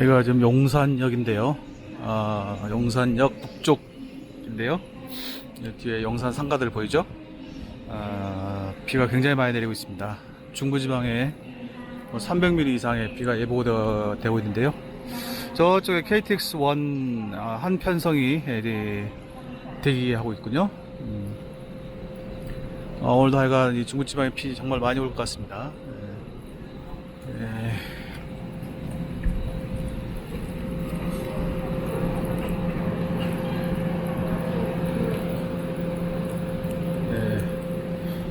여기가 지금 용산역인데요. 아, 용산역 북쪽인데요. 뒤에 용산 상가들 보이죠? 아, 비가 굉장히 많이 내리고 있습니다. 중부지방에 300mm 이상의 비가 예보되고 있는데요. 저쪽에 KTX1 아, 한 편성이 예, 대기하고 있군요. 음. 어, 오늘도 하여간 이 중부 지방에 비 정말 많이 올 것 같습니다. 예. 예.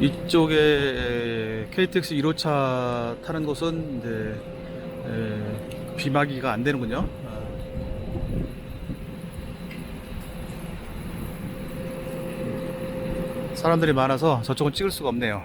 예. 이쪽에 KTX 1호차 타는 곳은 이제 에, 비막이가 안 되는군요. 아. 사람들이 많아서 저쪽은 찍을 수가 없네요.